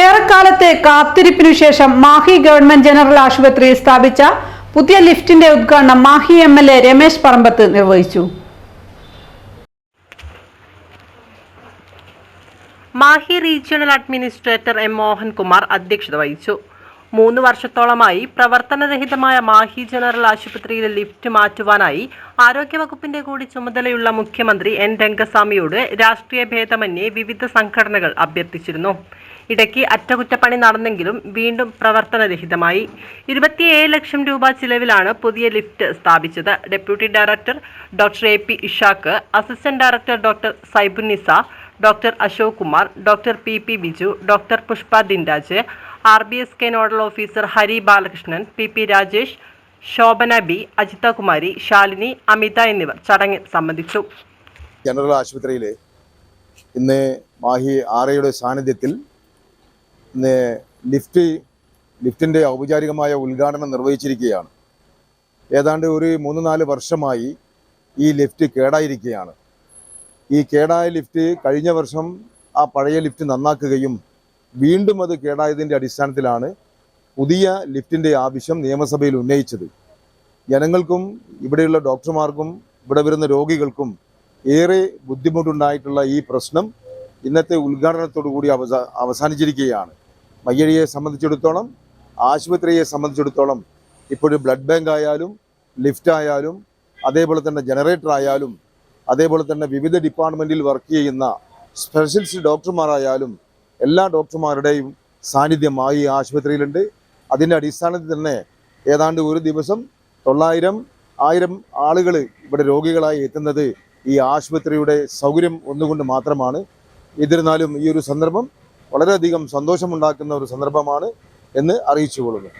ഏറെക്കാലത്തെ കാത്തിരിപ്പിനു ശേഷം Mahe government general ആശുപത്രി സ്ഥാപിച്ച പുതിയ ലിഫ്റ്റിന്റെ ഉദ്ഘാടനം Mahe M L A Ramesh Parambath നിർവഹിച്ചു. Mahe regional administrator M Mohankumar അധ്യക്ഷത വഹിച്ചു. മൂന്ന് വർഷത്തോളമായി പ്രവർത്തനരഹിതമായ മാഹി ജനറൽ ആശുപത്രിയിലെ ലിഫ്റ്റ് മാറ്റുവാനായി ആരോഗ്യവകുപ്പിന്റെ കൂടി ചുമതലയുള്ള മുഖ്യമന്ത്രി എൻ രംഗസ്വാമിയോട് രാഷ്ട്രീയ ഭേദമന്യേ വിവിധ സംഘടനകൾ അഭ്യർത്ഥിച്ചിരുന്നു. ഇടയ്ക്ക് അറ്റകുറ്റപ്പണി നടന്നെങ്കിലും വീണ്ടും പ്രവർത്തനരഹിതമായി. ഇരുപത്തിയേഴ് ലക്ഷം രൂപ ചിലവിലാണ് പുതിയ ലിഫ്റ്റ് സ്ഥാപിച്ചത്. Deputy director doctor A. P. Ishaq assistant director doctor Saibunisa doctor Ashok Kumar doctor P. P. Biju doctor Pushpa Dinraj R. B. S. K. Nodal officer Hari Balakrishnan P. P. Rajesh Shobhana B Ajitha Kumari Shalini Amitha എന്നിവർ ചടങ്ങിൽ സംബന്ധിച്ചു. General ആശുപത്രിയിലെ ഇന്ന് മാഹി ആറയുടെ സാന്നിധ്യത്തിൽ lift ലിഫ്റ്റിന്റെ ഔപചാരികമായ ഉദ്ഘാടനം നിർവഹിച്ചിരിക്കുകയാണ്. ഏതാണ്ട് ഒരു മൂന്ന് നാല് വർഷമായി ഈ ലിഫ്റ്റ് കേടായിരിക്കുകയാണ്. ഈ കേടായ ലിഫ്റ്റ് കഴിഞ്ഞ വർഷം ആ പഴയ ലിഫ്റ്റ് നന്നാക്കുകയും വീണ്ടും അത് കേടായതിന്റെ അടിസ്ഥാനത്തിലാണ് പുതിയ ലിഫ്റ്റിന്റെ ആവശ്യം നിയമസഭയിൽ ഉന്നയിച്ചത്. ജനങ്ങൾക്കും ഇവിടെയുള്ള ഡോക്ടർമാർക്കും ഇവിടെ വരുന്ന രോഗികൾക്കും ഏറെ ബുദ്ധിമുട്ടുണ്ടായിട്ടുള്ള ഈ പ്രശ്നം ഇന്നത്തെ ഉദ്ഘാടനത്തോടു കൂടി അവസാനിച്ചിരിക്കുകയാണ്. മയ്യഴിയെ സംബന്ധിച്ചിടത്തോളം ആശുപത്രിയെ സംബന്ധിച്ചിടത്തോളം ഇപ്പോൾ ബ്ലഡ് ബാങ്ക് ആയാലും ലിഫ്റ്റ് ആയാലും അതേപോലെ തന്നെ ജനറേറ്റർ ആയാലും അതേപോലെ തന്നെ വിവിധ ഡിപ്പാർട്ട്മെന്റിൽ വർക്ക് ചെയ്യുന്ന സ്പെഷ്യലിസ്റ്റ് ഡോക്ടർമാരായാലും എല്ലാ ഡോക്ടർമാരുടെയും സാന്നിധ്യം ഈ ആശുപത്രിയിലുണ്ട്. അതിന്റെ അടിസ്ഥാനത്തിൽ തന്നെ ഏതാണ്ട് ഒരു ദിവസം തൊള്ളായിരം ആയിരം ആളുകൾ ഇവിടെ രോഗികളായി എത്തുന്നത് ഈ ആശുപത്രിയുടെ സൗകര്യം ഒന്നുകൊണ്ട് മാത്രമാണ്. എന്നിരുന്നാലും ഈ ഒരു സന്ദർഭം വളരെയധികം സന്തോഷമുണ്ടാക്കുന്ന ഒരു സന്ദർഭമാണ് എന്ന് അറിയിച്ചുകൊള്ളുന്നു.